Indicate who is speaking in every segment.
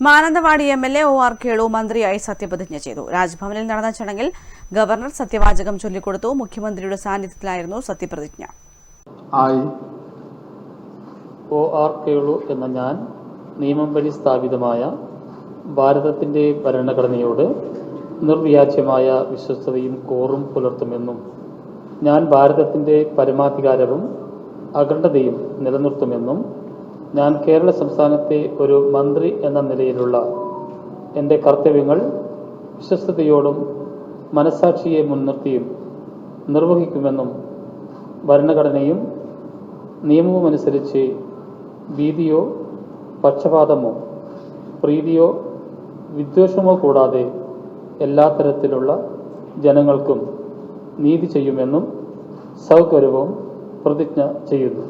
Speaker 1: Mananthavady M L A O R Kelu മന്ത്രിയായി സത്യപ്രതിജ്ഞ ചെയ്തു. രാജ്ഭവനിൽ നടന്ന ചടങ്ങിൽ ഗവർണർ സത്യവാചകം ചൊല്ലിക്കൊടുത്തു. മുഖ്യമന്ത്രിയുടെ സാന്നിധ്യത്തിലായിരുന്നു സത്യപ്രതിജ്ഞ.
Speaker 2: ആയി
Speaker 3: എന്ന ഞാൻ നിയമം വഴി സ്ഥാപിതമായ ഭാരതത്തിന്റെ ഭരണഘടനയോട് നിർവ്യാജ്യമായ വിശ്വസ്തതയും കോറും പുലർത്തുമെന്നും ഞാൻ ഭാരതത്തിന്റെ പരമാധികാരവും അഖണ്ഡതയും നിലനിർത്തുമെന്നും ഞാൻ കേരള സംസ്ഥാനത്തെ ഒരു മന്ത്രി എന്ന നിലയിലുള്ള എന്റെ കർത്തവ്യങ്ങൾ വിശ്വസ്തയോടും മനസാക്ഷിയെ മുൻനിർത്തിയും നിർവഹിക്കുമെന്നും ഭരണഘടനയും നിയമവുമനുസരിച്ച് ഭീതിയോ പക്ഷപാതമോ പ്രീതിയോ വിദ്വേഷമോ കൂടാതെ എല്ലാ തരത്തിലുള്ള ജനങ്ങൾക്കും നീതി ചെയ്യുമെന്നും സൗകര്യവും പ്രതിജ്ഞ ചെയ്യുന്നു.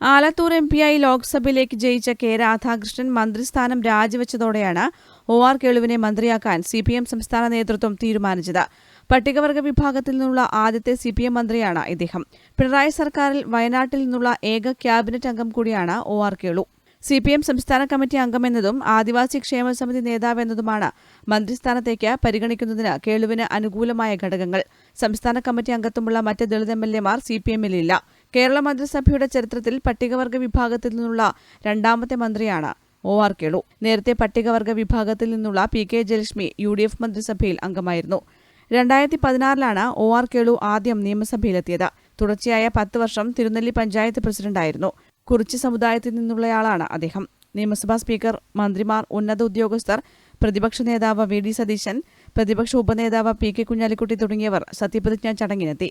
Speaker 1: ആലത്തൂർ എം പിയായി ലോക്സഭയിലേക്ക് ജയിച്ച കെ രാധാകൃഷ്ണൻ മന്ത്രിസ്ഥാനം രാജിവെച്ചതോടെയാണ് ഒ ആർ കേളുവിനെ മന്ത്രിയാക്കാൻ സി പി എം സംസ്ഥാന നേതൃത്വം തീരുമാനിച്ചത്. പട്ടികവർഗ വിഭാഗത്തിൽ നിന്നുള്ള ആദ്യത്തെ സി പി എം മന്ത്രിയാണ് ഇദ്ദേഹം. പിണറായി സർക്കാരിൽ വയനാട്ടിൽ നിന്നുള്ള ഏക ക്യാബിനറ്റ് അംഗം കൂടിയാണ് O R Kelu. C P M സംസ്ഥാന കമ്മിറ്റി അംഗമെന്നതും ആദിവാസി ക്ഷേമ സമിതി നേതാവെന്നതുമാണ് മന്ത്രിസ്ഥാനത്തേക്ക് പരിഗണിക്കുന്നതിന് കേളുവിന് അനുകൂലമായ ഘടകങ്ങൾ. സംസ്ഥാന കമ്മിറ്റി അംഗത്വമുള്ള മറ്റ് ദളിത് എം എൽ എമാർ സി പി എമ്മിലില്ല കേരള മന്ത്രിസഭയുടെ ചരിത്രത്തിൽ പട്ടികവർഗ വിഭാഗത്തിൽ നിന്നുള്ള രണ്ടാമത്തെ മന്ത്രിയാണ് ഒ ആർ കേളു. നേരത്തെ പട്ടികവർഗ വിഭാഗത്തിൽ നിന്നുള്ള P K Jayalakshmi U D F മന്ത്രിസഭയിൽ അംഗമായിരുന്നു. രണ്ടായിരത്തി പതിനാറിലാണ് ഒ ആർ കേളു ആദ്യം നിയമസഭയിലെത്തിയത്. തുടർച്ചയായ പത്ത് വർഷം തിരുനെല്ലി പഞ്ചായത്ത് പ്രസിഡന്റായിരുന്നു. കുറിച്ചി സമുദായത്തിൽ നിന്നുള്ളയാളാണ് അദ്ദേഹം. നിയമസഭാ സ്പീക്കർ മന്ത്രിമാർ ഉന്നത ഉദ്യോഗസ്ഥർ പ്രതിപക്ഷ നേതാവ് വി ഡി സതീശൻ പ്രതിപക്ഷ ഉപനേതാവ് പി കെ കുഞ്ഞാലിക്കുട്ടി തുടങ്ങിയവർ സത്യപ്രതിജ്ഞാ ചടങ്ങിനെത്തി.